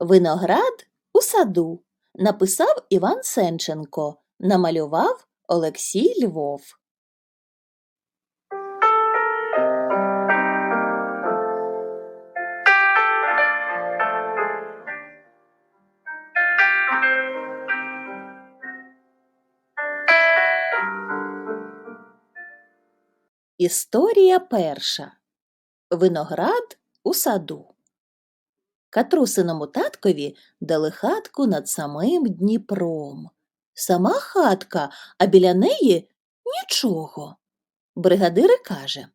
Виноград у саду написав Іван Сенченко, намалював Олексій Львов. Історія перша. Виноград у саду. Катрусиному таткові дали хатку над самим Дніпром. Сама хатка, а біля неї нічого. Бригадир каже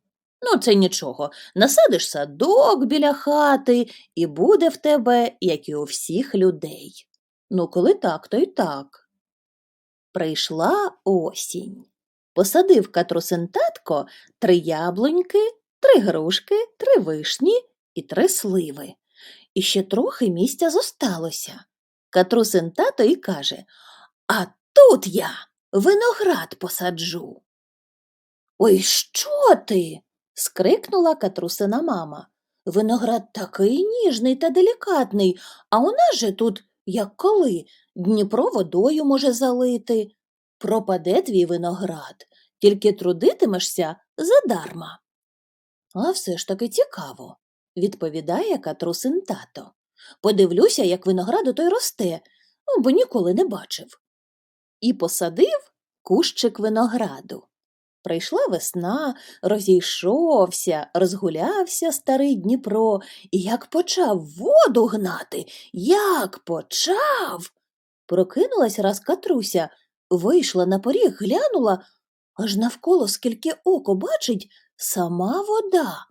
Ну, це нічого. Насадиш садок біля хати, і буде в тебе, як і у всіх людей. Ну, коли так, то й так. Прийшла осінь. Посадив Катрусин татко три яблуньки, три грушки, три вишні і три сливи. І ще трохи місця зосталося. Катрусин тато і каже А тут я виноград посаджу. Ой, що ти? скрикнула Катрусина мама. Виноград такий ніжний та делікатний, а у нас же тут, як коли, Дніпро водою може залити. Пропаде твій виноград, тільки трудитимешся задарма. А все ж таки цікаво, відповідає Катрусин тато. Подивлюся, як виноград той росте, ну, бо ніколи не бачив. І посадив кущик винограду. Прийшла весна, розійшовся, розгулявся старий Дніпро, і як почав воду гнати, як почав. Прокинулась раз Катруся, вийшла на поріг, глянула, аж навколо скільки око бачить сама вода.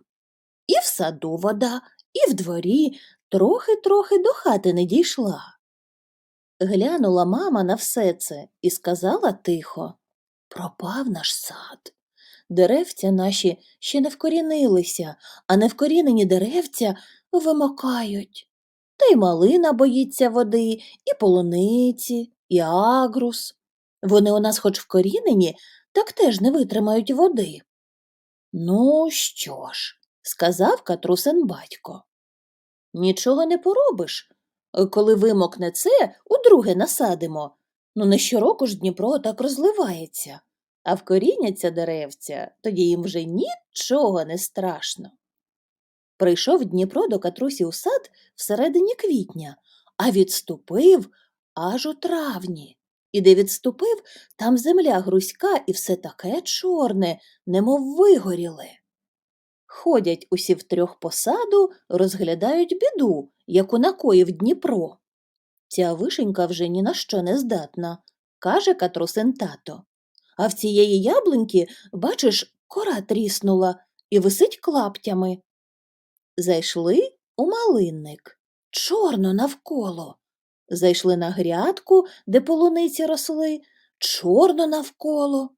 І в саду вода, і в дворі трохи-трохи до хати не дійшла. Глянула мама на все це і сказала тихо Пропав наш сад. Деревця наші ще не вкорінилися, а невкорінені деревця вимокають. Та й малина боїться води, і полуниці, і агрус. Вони у нас хоч вкорінені, так теж не витримають води. Ну, що ж, сказав Катрусин батько. Нічого не поробиш. Коли вимокне це, удруге насадимо. Ну, не щороку ж Дніпро так розливається, а вкоріняться деревця, тоді їм вже нічого не страшно. Прийшов Дніпро до Катрусі у сад всередині квітня, а відступив аж у травні. І де відступив, там земля грузька і все таке чорне, немов вигоріле. Ходять усі втрьох по саду, розглядають біду, яку накоїв Дніпро. Ця вишенька вже ні на що не здатна, каже Катрусин тато. А в цієї яблуньки, бачиш, кора тріснула і висить клаптями. Зайшли у малинник. Чорно навколо. Зайшли на грядку, де полуниці росли, чорно навколо.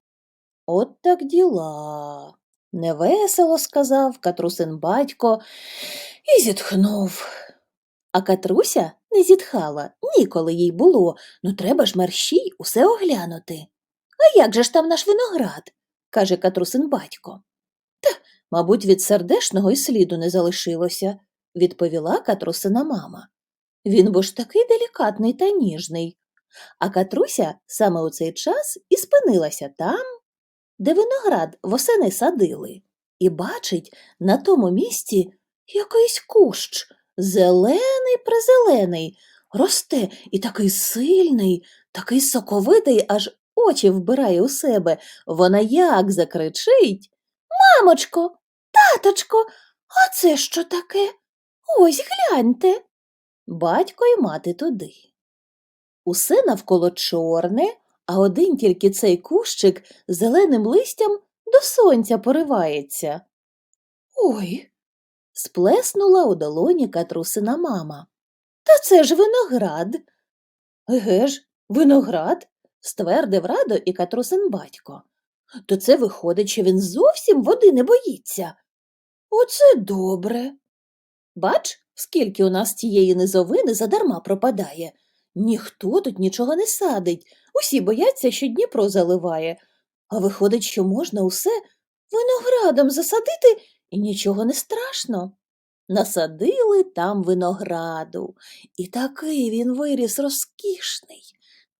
От так діла. Невесело сказав Катрусин батько і зітхнув. А Катруся не зітхала, ніколи їй було, ну треба ж мерщій усе оглянути. А як же ж там наш виноград? каже Катрусин батько. Та, мабуть, від сердешного й сліду не залишилося, відповіла Катрусина мама. Він бо ж такий делікатний та ніжний. А Катруся саме у цей час і спинилася там, де виноград восени садили, і бачить на тому місці якийсь кущ, зелений призелений, росте і такий сильний, такий соковитий, аж очі вбирає у себе. Вона як закричить Мамочко, таточко, а це що таке? Ось гляньте. Батько й мати туди. Усе навколо чорне, а один тільки цей кущик зеленим листям до сонця поривається. Ой. сплеснула у долоні Катрусина мама. Та це ж виноград. Еге ж, виноград, ствердив радо і Катрусин батько. То це виходить, що він зовсім води не боїться. Оце добре. Бач, скільки у нас тієї низовини задарма пропадає. Ніхто тут нічого не садить, усі бояться, що Дніпро заливає, а виходить, що можна усе виноградом засадити і нічого не страшно. насадили там винограду. І такий він виріс розкішний,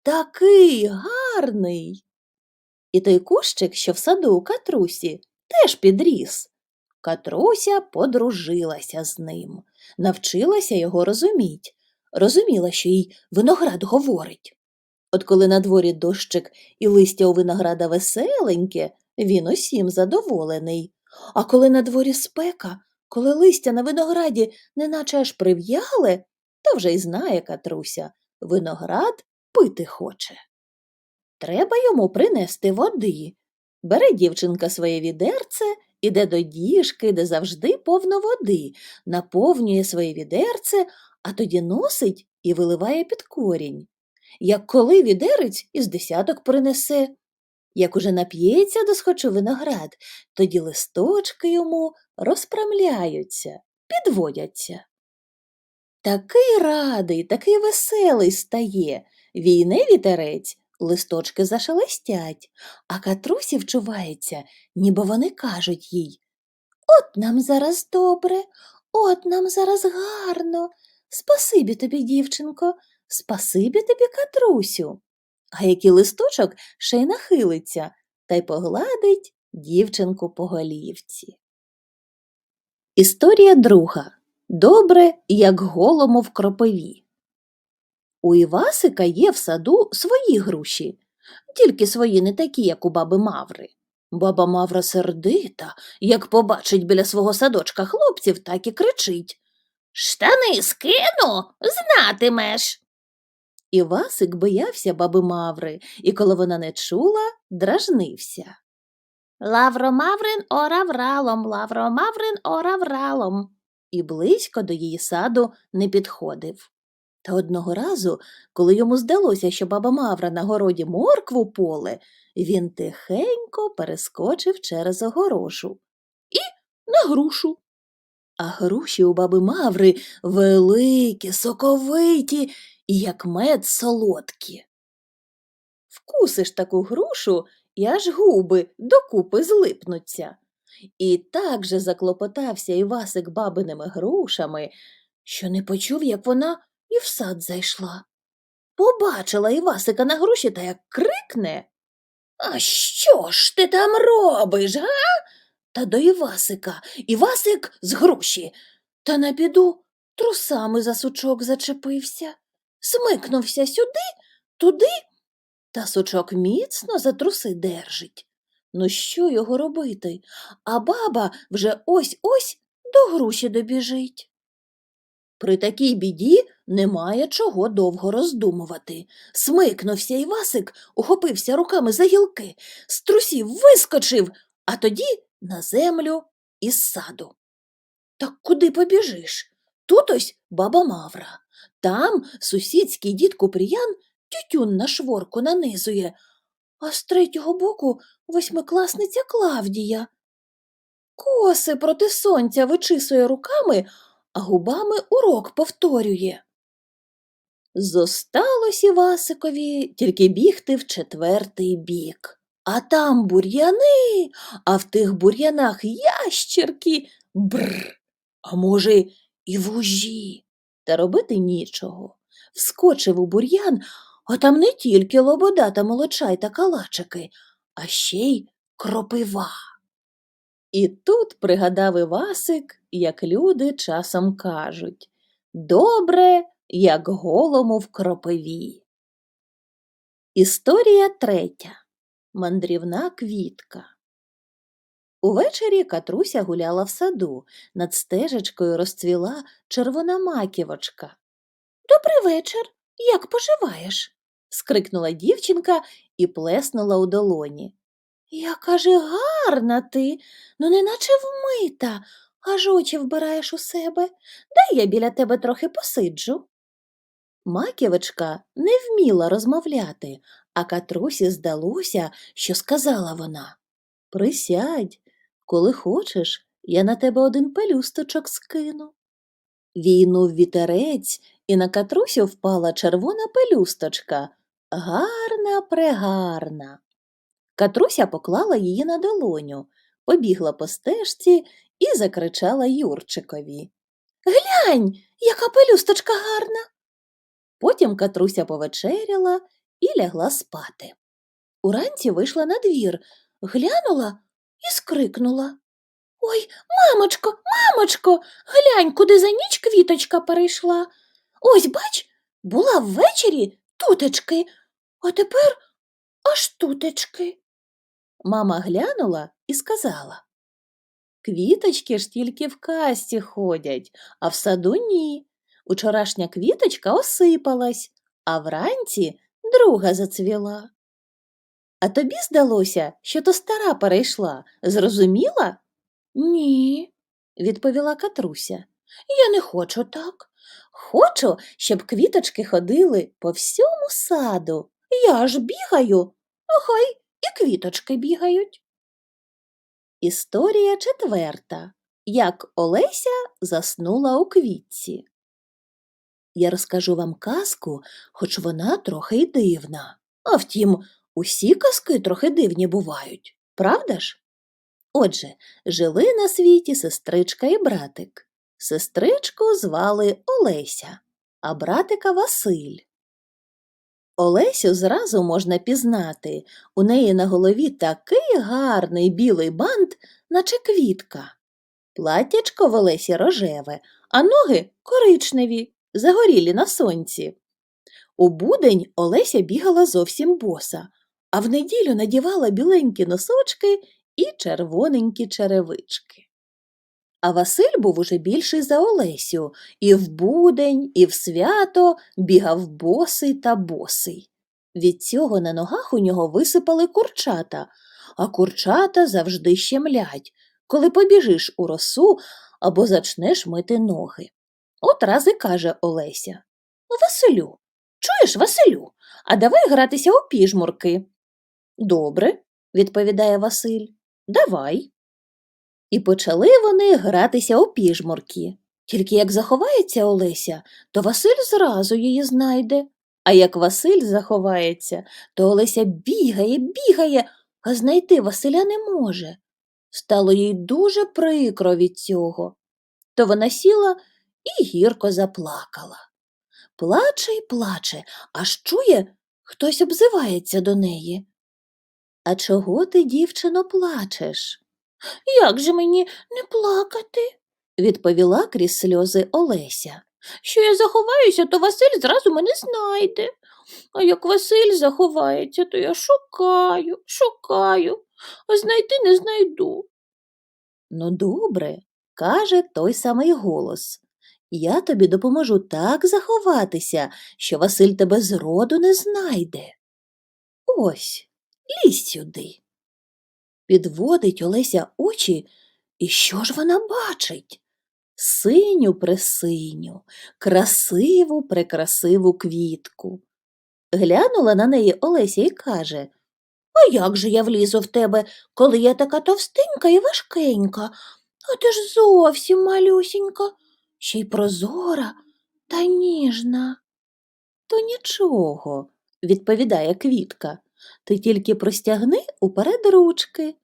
такий гарний. І той кущик, що в саду у катрусі, теж підріс. Катруся подружилася з ним, навчилася його розуміть, розуміла, що їй виноград говорить. От коли на дворі дощик і листя у винограда веселеньке, він усім задоволений. А коли на дворі спека, коли листя на винограді неначе аж прив'яле, то вже й знає Катруся, виноград пити хоче. Треба йому принести води. Бере дівчинка своє відерце, іде до діжки, де завжди повно води, наповнює своє відерце, а тоді носить і виливає під корінь. Як коли відерець із десяток принесе. Як уже нап'ється досхочу виноград, тоді листочки йому розпрямляються, підводяться. Такий радий, такий веселий стає, війне вітерець, листочки зашелестять, а катрусі вчувається, ніби вони кажуть їй От нам зараз добре, от нам зараз гарно. Спасибі тобі, дівчинко, спасибі тобі, катрусю. А який листочок ще й нахилиться та й погладить дівчинку по голівці. Історія друга. Добре, як голому в кропиві. У Івасика є в саду свої груші, тільки свої не такі, як у баби Маври. Баба Мавра сердита, як побачить біля свого садочка хлопців, так і кричить Штани скину, знатимеш. Івасик боявся баби Маври, і коли вона не чула, дражнився. Лавромаврин оравралом, лавромаврин оравралом. І близько до її саду не підходив. Та одного разу, коли йому здалося, що баба Мавра на городі моркву поле, він тихенько перескочив через огорошу і на грушу. А груші у баби Маври великі, соковиті як мед солодкі. Вкусиш таку грушу, і аж губи докупи злипнуться. І так же заклопотався Івасик бабиними грушами, що не почув, як вона і в сад зайшла. Побачила Івасика на груші та як крикне. А що ж ти там робиш, га? Та до Івасика. Івасик з груші. Та на біду трусами за сучок зачепився. Смикнувся сюди, туди, та сучок міцно за труси держить. Ну що його робити? А баба вже ось ось до груші добіжить. При такій біді немає чого довго роздумувати. Смикнувся Івасик, ухопився руками за гілки, з трусів вискочив, а тоді на землю із саду. Так куди побіжиш? Тут ось баба Мавра. Там сусідський дід Купріян тютюн на шворку нанизує, а з третього боку восьмикласниця Клавдія. Коси проти сонця вичисує руками, а губами урок повторює. Зосталось Івасикові тільки бігти в четвертий бік. А там бур'яни, а в тих бур'янах ящерки бр, а може, і вужі. Та робити нічого. Вскочив у бур'ян, а там не тільки лобода та молочай та калачики, а ще й кропива. І тут пригадав Івасик, як люди часом кажуть Добре, як голому в кропиві. Історія третя. Мандрівна квітка. Увечері Катруся гуляла в саду. Над стежечкою розцвіла червона маківочка. Добрий вечір. Як поживаєш? скрикнула дівчинка і плеснула у долоні. Яка же гарна ти, ну неначе вмита, аж очі вбираєш у себе. Дай я біля тебе трохи посиджу. Маківочка не вміла розмовляти, а Катрусі здалося, що сказала вона Присядь, коли хочеш, я на тебе один пелюсточок скину. Війнув вітерець, і на Катрусю впала червона пелюсточка. Гарна, прегарна. Катруся поклала її на долоню, побігла по стежці і закричала Юрчикові. Глянь, яка пелюсточка гарна. Потім Катруся повечеряла і лягла спати. Уранці вийшла на двір, глянула і скрикнула. Ой, мамочко, мамочко, глянь, куди за ніч квіточка перейшла. Ось, бач, була ввечері тутечки, а тепер аж тутечки. Мама глянула і сказала. Квіточки ж тільки в касті ходять, а в саду ні. Учорашня квіточка осипалась, а вранці друга зацвіла. А тобі здалося, що то стара перейшла, зрозуміла? Ні, відповіла Катруся. Я не хочу так. Хочу, щоб квіточки ходили по всьому саду. Я ж бігаю, а хай і квіточки бігають. Історія четверта. Як Олеся заснула у квітці. Я розкажу вам казку, хоч вона трохи й дивна. А втім, усі казки трохи дивні бувають, правда ж? Отже, жили на світі сестричка і братик. Сестричку звали Олеся, а братика Василь. Олесю зразу можна пізнати. У неї на голові такий гарний білий бант, наче квітка. Платтячко в Олесі рожеве, а ноги коричневі, загорілі на сонці. У будень Олеся бігала зовсім боса, а в неділю надівала біленькі носочки і червоненькі черевички. А Василь був уже більший за Олесю, і в будень, і в свято бігав босий та босий. Від цього на ногах у нього висипали курчата, а курчата завжди щемлять, коли побіжиш у росу або зачнеш мити ноги. От раз і каже Олеся Василю, чуєш, Василю, а давай гратися у піжмурки. Добре, відповідає Василь. Давай. І почали вони гратися у піжмурки. Тільки як заховається Олеся, то Василь зразу її знайде. А як Василь заховається, то Олеся бігає, бігає, а знайти Василя не може. Стало їй дуже прикро від цього. То вона сіла і гірко заплакала. Плаче й плаче, аж чує, хтось обзивається до неї. А чого ти, дівчино, плачеш? Як же мені не плакати? відповіла крізь сльози Олеся. Що я заховаюся, то Василь зразу мене знайде. А як Василь заховається, то я шукаю, шукаю, а знайти не знайду. Ну, добре, каже той самий голос. Я тобі допоможу так заховатися, що Василь тебе зроду не знайде. Ось, лізь сюди. Підводить Олеся очі, і що ж вона бачить? Синю пресиню, красиву прекрасиву квітку. Глянула на неї Олеся і каже А як же я влізу в тебе, коли я така товстенька і важкенька, а ти ж зовсім малюсінька, ще й прозора та ніжна. То нічого, відповідає квітка, ти тільки простягни уперед ручки.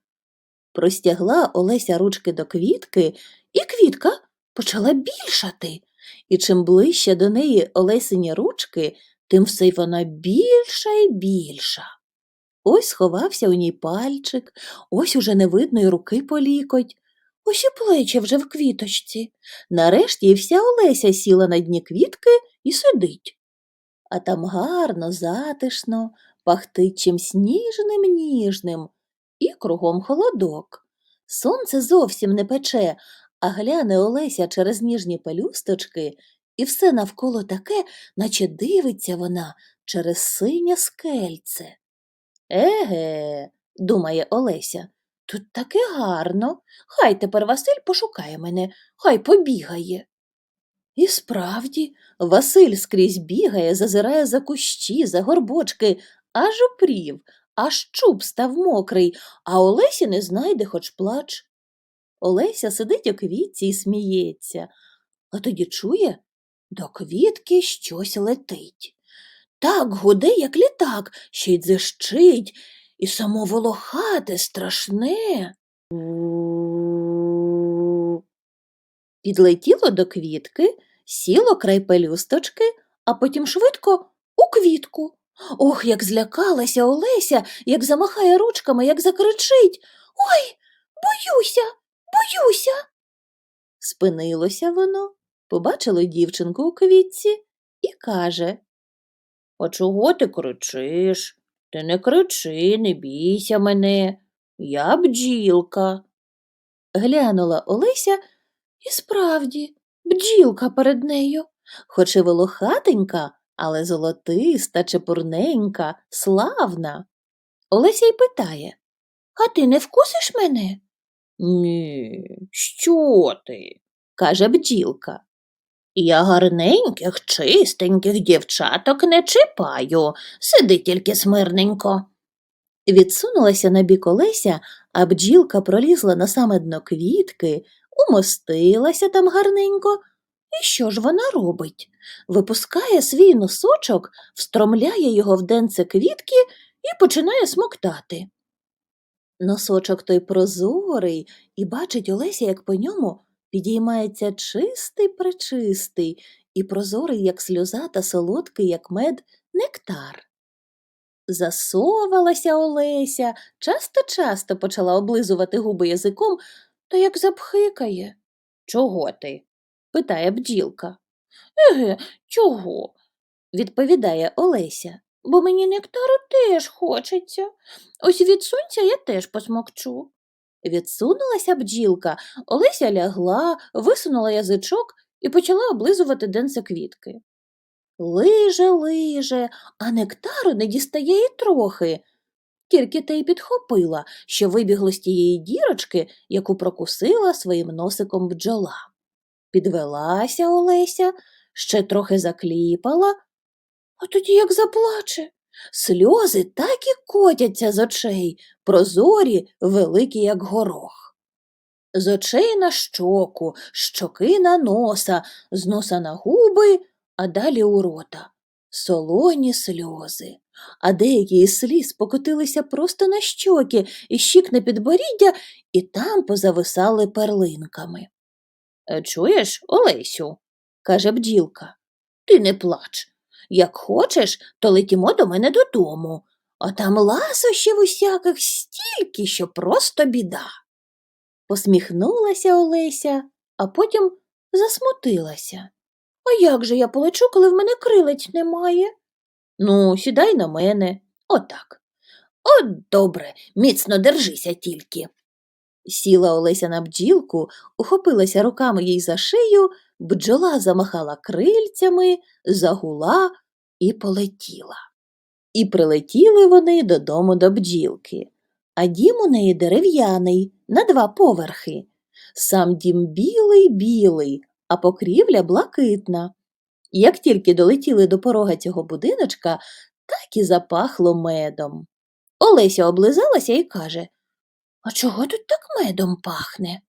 Простягла Олеся ручки до квітки, і квітка почала більшати. І чим ближче до неї Олесині ручки, тим все й вона більша і більша. Ось сховався у ній пальчик, ось уже не видно й руки по лікоть, ось і плечі вже в квіточці. Нарешті і вся Олеся сіла на дні квітки і сидить. А там гарно, затишно, пахтить чимсь ніжним ніжним, і кругом холодок. Сонце зовсім не пече, а гляне Олеся через ніжні пелюсточки, і все навколо таке, наче дивиться вона через синє скельце. Еге, думає Олеся, тут таке гарно. Хай тепер Василь пошукає мене, хай побігає. І справді, Василь скрізь бігає, зазирає за кущі, за горбочки, аж упрів, аж чуб став мокрий, а Олесі не знайде хоч плач. Олеся сидить у квітці і сміється, а тоді чує, до квітки щось летить. Так гуде, як літак, ще й дзищить, і само волохате страшне. Підлетіло до квітки, сіло край пелюсточки, а потім швидко у квітку. Ох, як злякалася Олеся, як замахає ручками, як закричить. Ой, боюся, боюся. Спинилося воно, побачило дівчинку у квітці і каже А чого ти кричиш? Ти не кричи, не бійся мене. Я бджілка. Глянула Олеся, і справді, бджілка перед нею, хоч і волохатенька, але золотиста, чепурненька, славна. Олеся й питає А ти не вкусиш мене? Ні, що ти? каже бджілка. Я гарненьких, чистеньких дівчаток не чіпаю, сиди тільки смирненько. Відсунулася на бік Олеся, а бджілка пролізла на саме дно квітки, умостилася там гарненько. І що ж вона робить? Випускає свій носочок, встромляє його в денце квітки і починає смоктати. Носочок той прозорий, і бачить Олеся, як по ньому підіймається чистий пречистий і прозорий, як сльоза, та солодкий, як мед, нектар. Засовалася Олеся, часто-часто почала облизувати губи язиком, та як запхикає. Чого ти? питає бджілка. Еге, чого? відповідає Олеся. Бо мені нектару теж хочеться. Ось від сонця я теж посмокчу. Відсунулася бджілка, Олеся лягла, висунула язичок і почала облизувати денце квітки. Лиже, лиже, а нектару не дістає й трохи. Тільки те й підхопила, що вибігло з тієї дірочки, яку прокусила своїм носиком бджола. Підвелася Олеся, ще трохи закліпала, а тоді як заплаче. Сльози так і котяться з очей, прозорі, великі, як горох. З очей на щоку, щоки на носа, з носа на губи, а далі у рота. Солоні сльози, а деякі із сліз покотилися просто на щоки і щік на підборіддя, і там позависали перлинками. «Е, Чуєш, Олесю, каже бджілка, ти не плач. Як хочеш, то летімо до мене додому, а там ласощів усяких стільки, що просто біда. Посміхнулася Олеся, а потім засмутилася. А як же я полечу, коли в мене крилець немає? Ну, сідай на мене. Отак. От добре, міцно держися тільки. Сіла Олеся на бджілку, ухопилася руками їй за шию, бджола замахала крильцями, загула і полетіла. І прилетіли вони додому до бджілки. А дім у неї дерев'яний, на два поверхи. Сам дім білий білий, а покрівля блакитна. Як тільки долетіли до порога цього будиночка, так і запахло медом. Олеся облизалася і каже А чого тут так медом пахне?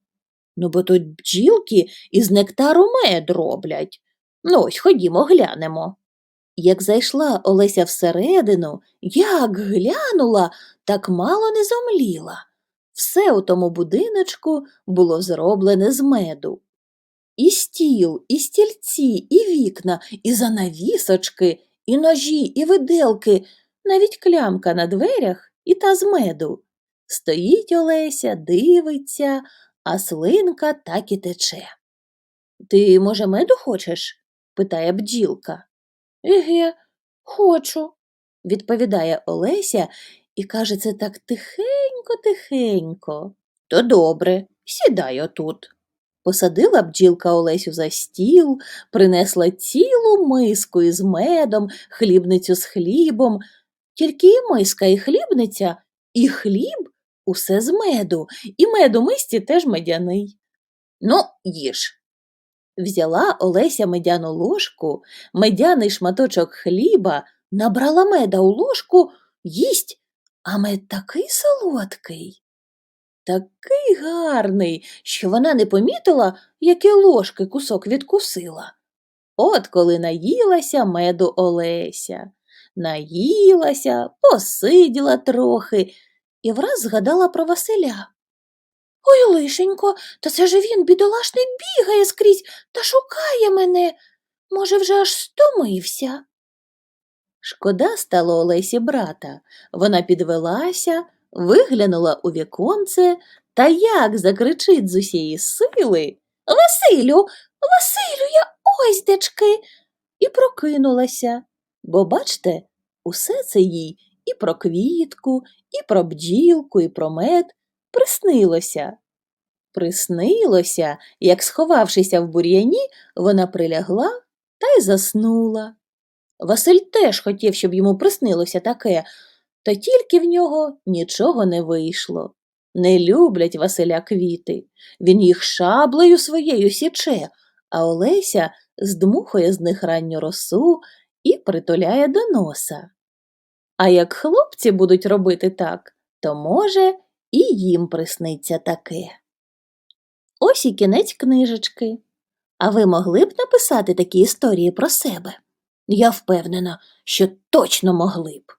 Ну, бо тут бджілки із нектару мед роблять. Ну, ось ходімо, глянемо. Як зайшла Олеся всередину, як глянула, так мало не зомліла. Все у тому будиночку було зроблене з меду. І стіл, і стільці, і вікна, і занавісочки, і ножі, і виделки, навіть клямка на дверях і та з меду. Стоїть Олеся, дивиться, а слинка так і тече. Ти, може, меду хочеш? питає бджілка. Еге, хочу, відповідає Олеся і каже це так тихенько, тихенько. То добре, сідай отут. Посадила бджілка Олесю за стіл, принесла цілу миску із медом, хлібницю з хлібом. Тільки і миска, і хлібниця, і хліб усе з меду, і мед у мисці теж медяний. Ну, їж. Взяла Олеся медяну ложку, медяний шматочок хліба, набрала меда у ложку, їсть, а мед такий солодкий, такий гарний, що вона не помітила, які ложки кусок відкусила. От коли наїлася меду Олеся, наїлася, посиділа трохи і враз згадала про Василя. Ой, лишенько, та це ж він, бідолашний, бігає скрізь та шукає мене. Може, вже аж стомився. Шкода стало Олесі брата. Вона підвелася, виглянула у віконце та як закричить з усієї сили Василю, Василю, я ось дечки. І прокинулася. Бо, бачте, усе це їй і про квітку, і про бджілку, і про мед приснилося. Приснилося, як, сховавшися в бур'яні, вона прилягла та й заснула. Василь теж хотів, щоб йому приснилося таке, та тільки в нього нічого не вийшло. Не люблять Василя квіти. Він їх шаблею своєю січе, а Олеся здмухує з них ранню росу і притуляє до носа. А як хлопці будуть робити так, то, може, і їм присниться таке. Ось і кінець книжечки. А ви могли б написати такі історії про себе? Я впевнена, що точно могли б.